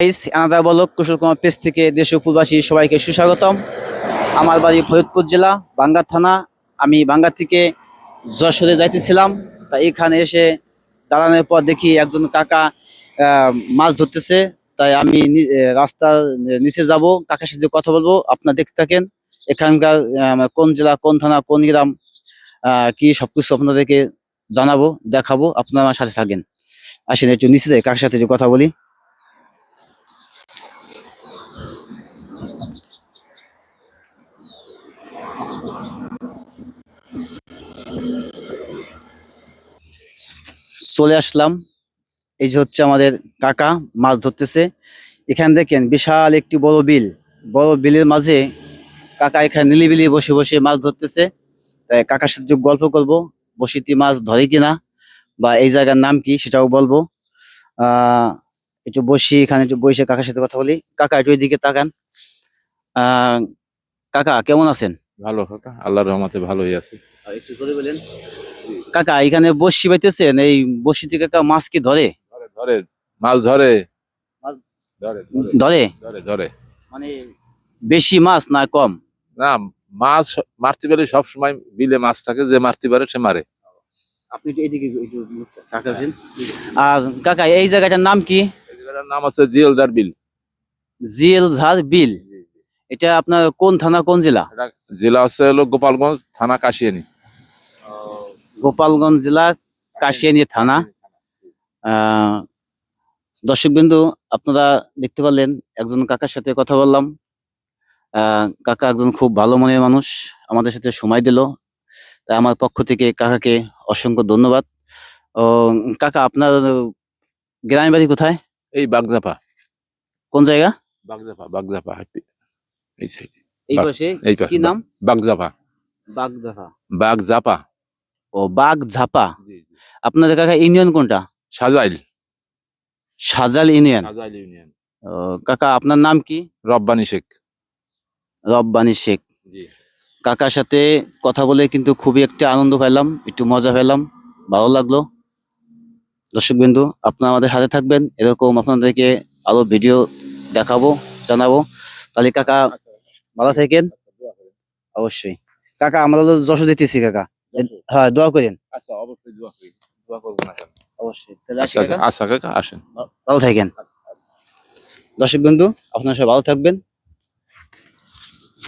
আনাদা বলক কুশল Kumar page থেকে দেশ উপবাসী সবাইকে সুস্বাগতম। আমার বাড়ি ফরিদপুর জেলা, বাঙ্গা থানা। আমি বাঙ্গা থেকে যশোরে যাইতেছিলাম। তা এখানে এসে দাঁড়ানোর পর দেখি একজন কাকা মাছ ধরতেছে। তাই আমি রাস্তার নিচে যাব, কাকার সাথে কথা বলব। আপনারা দেখতে থাকেন এখানকার কোন জেলা, কোন থানা, কোন গ্রাম কি সবকিছু আপনাদেরকে জানাব, দেখাবো। আপনারা আমার সাথে থাকেন। আসেন একটু নিচে যাই, কাকার সাথে কথা বলি। চলে আসলাম। এই যে হচ্ছে আমাদের কাকা মাছ ধরতেছে। এখানে দেখেন বিশাল একটি বড় বিল। বড় বিলের মাঝে কাকা এখানে নিলিবিলি বসে বসে মাছ ধরতেছে। তাই কাকার সাথে গল্প করব, বসিতি মাছ ধরে কিনা বা এই জায়গার নাম কি সেটাও বলব। আহ, একটু বসি, এখানে একটু বসে কাকার সাথে কথা বলি। কাকা একটু ওইদিকে তাকান। আহ, কাকা কেমন আছেন? ভালো কাকা আল্লাহর রহমতে ভালোই আছে। একটু জোরে বলেন কাকা এখানে বসি পাইতেছেন এই বসিতে কাকা মাছ কি ধরে? ধরে ধরে মাছ ধরে। ধরে ধরে, ধরে মানে বেশি মাছ না কম? না মাছ মারতে পারে সব সময় বিলে মাছ থাকে যে মারতে পারে সে মারে। আপনি একটু এদিকে কাকা। আর কাকা এই জায়গাটার নাম কি? এই জায়গাটার নাম আছে জিওলদার বিল। জিএল ঝাড় বিল। এটা আপনার কোন থানা কোন জেলা? জেলা হচ্ছে হলো গোপালগঞ্জ থানা কাশিয়ানি। গোপালগঞ্জ জেলা কাশিয়ানি থানা। আহ দর্শক বিন্দু আপনারা দেখতে পারলেন একজন কাকার সাথে কথা বললাম। কাকা একজন খুব ভালো মনের মানুষ আমাদের সাথে সময় দিল। তাই আমার পক্ষ থেকে কাকাকে অসংখ্য ধন্যবাদ। ও কাকা আপনার গ্রামের বাড়ি কোথায়? এই বাগজাপা কোন জায়গা? বাগজাপা বাগজাপা এই সাইডে এই পাশে এই পাশে, কি নাম? বাগজাপা বাগদাফা বাগজাপা। ও বাগ ঝাপা আপনাদের কাকা ইউনিয়ন কোনটা? সাজাইল। সাজাল ইউনিয়ন। সাজাইল ইউনিয়ন। ও, কাকা আপনার নাম কি? রব্বানি শেখ। রব্বানি শেখ। জি। কাকার সাথে কথা বলে কিন্তু খুবই একটা আনন্দ পেলাম একটু মজা পেলাম ভালো লাগল। দর্শক বিন্দু আপনারা আমাদের হাতে থাকবেন এরকম আপনাদেরকে আরও ভিডিও দেখাবো জানাব। তাহলে কাকা ভালো থাকেন। অবশ্যই। কাকা আমরা তো যশো দিতেছি কাকা। হ্যাঁ দোয়া করেন। আচ্ছা অবশ্যই দোয়া করি। দোয়া করব না কেন? অবশ্যই। আচ্ছা কাকা? আচ্ছা কাকা আসেন। ভালো থাকেন। দর্শক বন্ধু আপনারা সবাই ভালো থাকবেন।